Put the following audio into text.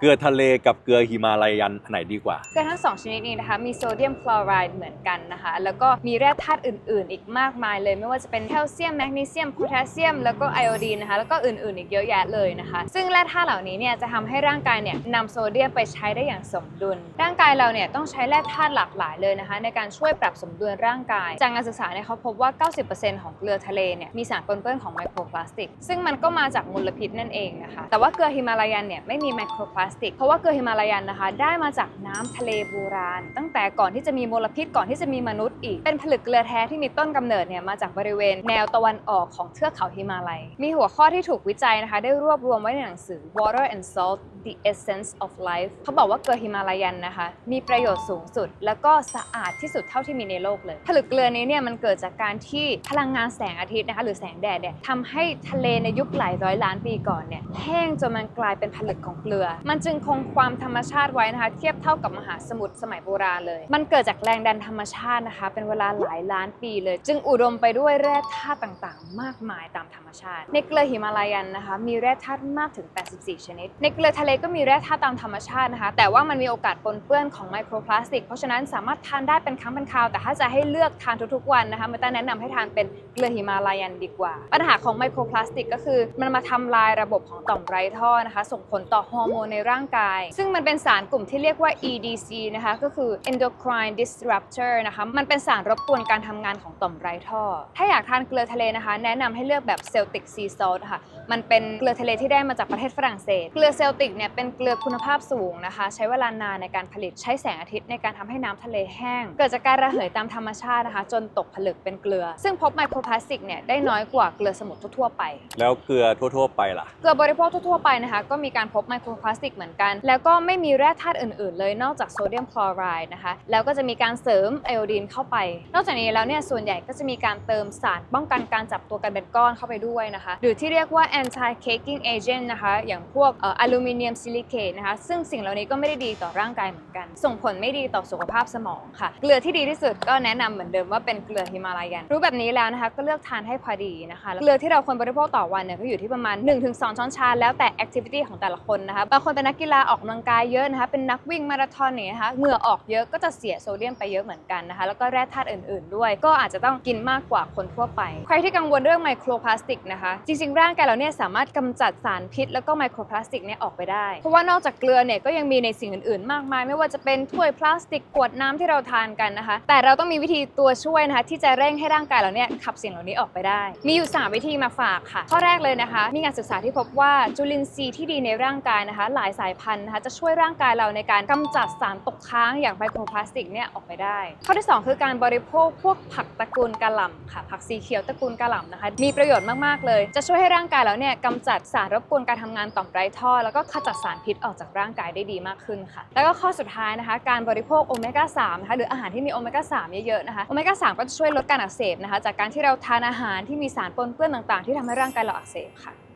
เกลือทะเลกับเกลือฮิมาลายันอันไหนดีกว่า เกลือทั้งสองชนิดนี้นะคะ มีโซเดียมคลอไรด์เหมือนกันนะคะ แล้วก็มีแร่ธาตุอื่น ๆ อีกมากมายเลย ไม่ว่าจะเป็นแคลเซียมแมกนีเซียมโพแทสเซียมแล้วก็ไอโอดีนนะคะ แล้วก็อื่น ๆ อีกเยอะแยะเลยนะคะ ซึ่งแร่ธาตุเหล่านี้เนี่ยจะทำให้ร่างกายเนี่ยนำโซเดียมไปใช้ได้อย่างสมดุล ร่างกายเราเนี่ยต้องใช้แร่ธาตุหลากหลายเลยนะคะ ในการช่วยปรับสมดุลร่างกาย จากงานศึกษาเนี่ยเขาพบว่า 90%ของเกลือทะเลเนี่ยมีสารปนเปื้อนของไมโครพลาสติก ซึ่งมันก็มาจากมลพิษนั่นเองนะคะ แต่ว่าเกลือฮิมาลายันเนี่ยไม่มีไมโครพลาสติก เพราะว่าเกลือหิมาลายันนะคะ ได้มาจากน้ำทะเลโบราณ ตั้งแต่ก่อนที่จะมีมลพิษก่อนที่จะมีมนุษย์อีก เป็นผลึกเกลือแท้ที่มีต้นกำเนิดเนี่ยมาจากบริเวณแนวตะวันออกของเทือกเขาหิมาลัย มีหัวข้อที่ถูกวิจัยนะคะ ได้รวบรวมไว้ในหนังสือ Water and Salt the Essence of Life เขาบอกว่าเกลือฮิมาลายันนะคะ มีประโยชน์สูงสุด แล้วก็สะอาดที่สุดเท่าที่มีในโลกเลย ผลึกเกลือนี้เนี่ยมันเกิดจากการที่พลังงานแสงอาทิตย์นะคะหรือแสงแดดเนี่ยทำให้ทะเลในยุคหลายร้อยล้านปีก่อนเนี่ยแห้งจนมันกลายเป็นผลึกของเกลือ มันจึงคงความธรรมชาติไว้นะคะ เทียบเท่ากับมหาสมุทรสมัยโบราณเลย มันเกิดจากแรงดันธรรมชาตินะคะ เป็นเวลาหลายล้านปีเลย จึงอุดมไปด้วยแร่ธาตุต่างๆ มากมายตามธรรมชาติ ในเกลือหิมาลายันนะคะ มีแร่ธาตุมากถึง 84 ชนิด ในเกลือทะเลก็มีแร่ธาตุตามธรรมชาตินะคะ แต่ว่ามันมีโอกาสปนเปื้อนของไมโครพลาสติก เพราะฉะนั้นสามารถทานได้เป็นครั้งเป็นคราว แต่ถ้าจะให้เลือกทานทุกๆวันนะคะมันจะแนะนำให้ทานเป็นเกลือหิมาลายันดีกว่า ปัญหาของไมโครพลาสติกก็คือ มันมาทำลายระบบของต่อมไรท่อนะคะ ส่งผลต่อฮอร์โมนในร่างกาย ซึ่งมันเป็นสารกลุ่มที่เรียกว่า EDC นะคะก็คือ endocrine disruptor นะคะมันเป็นสารรบกวนการทำงานของต่อมไรท่อ ถ้าอยากทานเกลือทะเลนะคะ แนะนำให้เลือกแบบ Celtic Sea Salt ค่ะ มันเป็นเกลือทะเลที่ได้มาจากประเทศฝรั่งเศส เกลือเซลติกเนี่ยเป็นเกลือคุณภาพสูงนะคะ ใช้เวลานานในการผลิตใช้แสงอาทิตย์ในการทำให้น้ำทะเลแห้ง เกิดจากการระเหยตามธรรมชาตินะคะ จนตกผลึกเป็นเกลือ ซึ่งพบไมโครพลาสติกเนี่ยได้น้อยกว่าเกลือสมุทรทั่วๆไป แล้วเกลือทั่ว ๆ ไปล่ะ เกลือบริโภคทั่วๆไปนะคะ ก็มีการพบไมโครพลาสติกเหมือนกัน แล้วก็ไม่มีแร่ธาตุอื่น ๆ เลยนอกจากโซเดียมคลอไรด์นะคะ แล้วก็จะมีการเสริมไอโอดีนเข้าไป นอกจากนี้แล้วเนี่ยส่วนใหญ่ก็จะมีการเติมสารป้องกันการจับตัวกันเป็นก้อนเข้าไปด้วยนะคะ หรือที่เรียกว่า anti caking agent นะคะอย่างพวกอลูมิเนียมซิลิเคตนะคะซึ่งสิ่งเหล่านี้ก็ไม่ได้ดีต่อร่างกายเหมือนกัน ส่งผลไม่ดีต่อสุขภาพสมองค่ะ เกลือที่ดีที่สุดก็แนะนำเหมือนเดิมว่าเป็นเกลือฮิมาลายัน รู้แบบนี้แล้วนะคะก็เลือกทานให้พอดีนะคะเกลือที่เราควรบริโภคต่อวันเนี่ยก็อยู่ที่ประมาณ 1-2 ช้อนชาแล้วแต่แอคทิวิตี้ของแต่ละคนนะคะบางคนเป็นนักกีฬาออกกำลังกายเยอะนะคะเป็นนักวิ่งมาราธอนเนี่ยนะคะเหงื่อออกเยอะก็จะเสียโซเดียมไปเยอะเหมือนกันนะคะแล้วก็แร่ธาตุอื่น ๆ ด้วย ก็อาจจะต้องกินมากกว่าคนทั่วไป ใครที่กังวลเรื่องไมโครพลาสติกนะคะจริงๆร่างกายเราเนี่ยสามารถกำจัดสารพิษ แล้วก็ไมโครพลาสติกเนี่ยออกไปได้ เพราะว่านอกจากเกลือเนี่ยก็ยังมีในสิ่งอื่นๆ มากมาย ไม่ว่าจะเป็นถ้วยพลาสติกขวดน้ำที่เราทานกันนะคะ แต่เราต้องมีวิธีตัวช่วยนะคะที่จะเร่งให้ร่างกายเราเนี่ยขับสิ่งเหล่านี้ออกไปได้ มีอยู่ 3 วิธีมาฝากค่ะ ข้อแรกเลยนะคะ มีงานศึกษาที่พบว่าจุลินทรีย์ที่ดีในร่างกายนะคะ หลายสายพันธุ์นะคะจะช่วยร่างกายเราในการกำจัดสารตกค้างอย่างไมโครพลาสติกเนี่ยออกไปได้ ข้อที่ 2 คือการบริโภคพวกผักตระกูลกะหล่ำค่ะผักสีเขียวตระกูลกะหล่ำนะคะมีประโยชน์มากๆเลย จะช่วยให้ร่างกายเราเนี่ยกำจัดสารรบกวนการทำงานต่อมไร้ท่อ แล้วก็ขจัดสารพิษออกจากร่างกายได้ดีมากขึ้นค่ะ แล้วก็ข้อสุดท้ายนะคะ การบริโภคโอเมก้า3นะคะหรืออาหารที่มีโอเมก้า3เยอะๆนะคะโอเมก้า3ก็จะช่วยลดการอักเสบนะคะ จากการที่เราทานอาหารที่มีสารปนเปื้อนต่างๆ ที่ทำให้ร่างกายเราอักเสบค่ะ